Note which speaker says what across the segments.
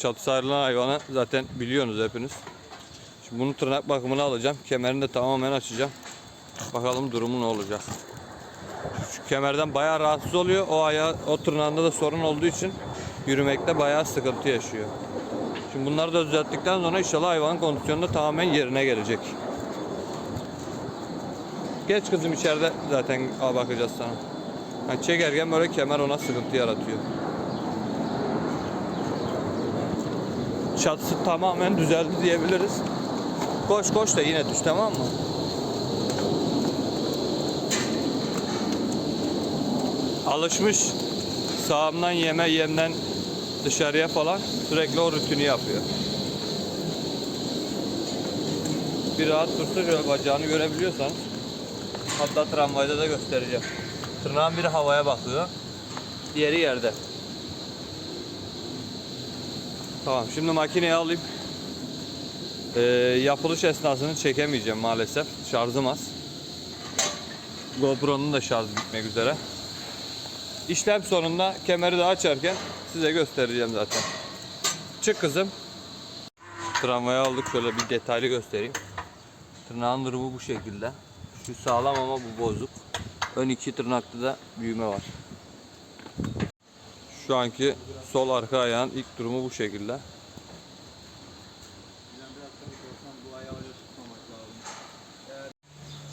Speaker 1: çatısı ayrılan hayvanı zaten biliyorsunuz hepiniz. Şimdi bunun tırnak bakımını alacağım. Kemerini de tamamen açacağım. Bakalım durumu ne olacak. Şu kemerden bayağı rahatsız oluyor. O ayağı, o tırnağında da sorun olduğu için yürümekte bayağı sıkıntı yaşıyor. Şimdi bunları da düzelttikten sonra inşallah hayvanın kondisyonu da tamamen yerine gelecek. Geç kızım içeride zaten bakacağız sana. Yani çekerken böyle kemer ona sıkıntı yaratıyor. Çatısı tamamen düzeldi diyebiliriz. Koş koş da yine düş tamam mı? Alışmış sağımdan yeme yemden dışarıya falan sürekli o rutini yapıyor. Bir rahat dursa şöyle bacağını görebiliyorsanız hatta tramvayda da göstereceğim. Tırnağın biri havaya bakıyor. Diğeri yerde. Tamam şimdi makineyi alayım. Ee, yapılış esnasını çekemeyeceğim maalesef. Şarjım az. GoPro'nun da şarjı bitmek üzere. İşlem sonunda kemeri de açarken size göstereceğim zaten. Çık kızım. Tramvaya aldık şöyle bir detaylı göstereyim. Tırnağın durumu bu şekilde. Şu sağlam ama bu bozuk. Ön iki tırnakta da büyüme var. Şu anki sol arka ayağın ilk durumu bu şekilde.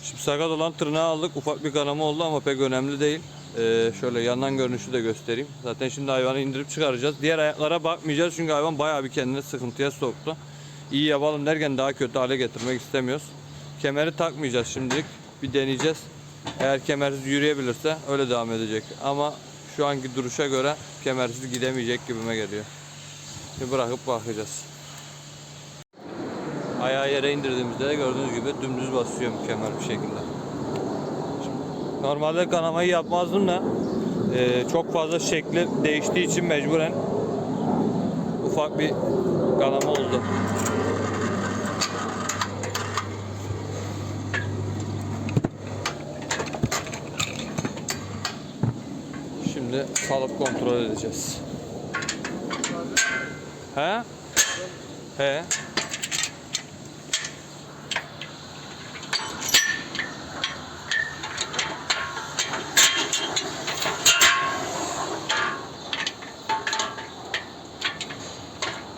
Speaker 1: Şimdi sakat olan tırnağı aldık. Ufak bir kanama oldu ama pek önemli değil. Ee, şöyle yandan görünüşü de göstereyim. Zaten şimdi hayvanı indirip çıkaracağız. Diğer ayaklara bakmayacağız çünkü hayvan bayağı bir kendini sıkıntıya soktu. İyi yapalım derken daha kötü hale getirmek istemiyoruz. Kemeri takmayacağız şimdilik. Bir deneyeceğiz. Eğer kemersiz yürüyebilirse öyle devam edecek. Ama şu anki duruşa göre kemersiz gidemeyecek gibime geliyor. Bir bırakıp bakacağız. Ayağı yere indirdiğimizde de gördüğünüz gibi dümdüz basıyor mükemmel bir şekilde. Şimdi Normalde kanamayı yapmazdım da e, çok fazla şekli değiştiği için mecburen ufak bir kanama oldu. Şimdi kalıp kontrol edeceğiz. He? He?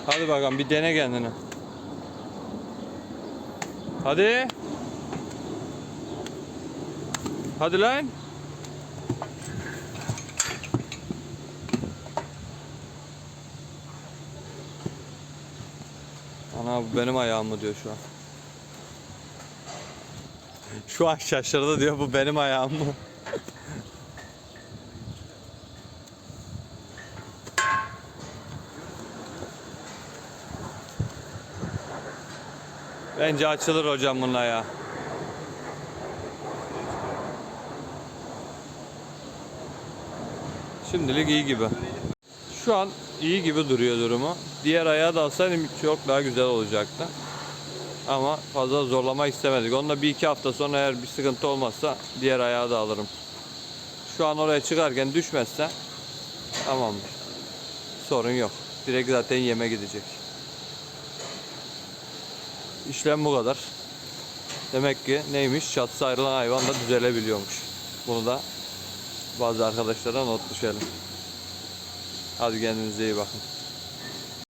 Speaker 1: Hadi bakalım bir dene kendini. Hadi. Hadi lan. Ana bu benim ayağım mı diyor şu an. Şu an şaşırdı diyor bu benim ayağım mı? Bence açılır hocam bununla ya. Şimdilik iyi gibi. Şu an iyi gibi duruyor durumu. Diğer ayağı da alsaydım çok daha güzel olacaktı. Ama fazla zorlama istemedik. Onunla bir iki hafta sonra eğer bir sıkıntı olmazsa diğer ayağı da alırım. Şu an oraya çıkarken düşmezse tamamdır. Sorun yok. Direkt zaten yeme gidecek. İşlem bu kadar. Demek ki neymiş? Çatısı ayrılan hayvan da düzelebiliyormuş. Bunu da bazı arkadaşlara not düşelim. Hadi kendinize iyi bakın.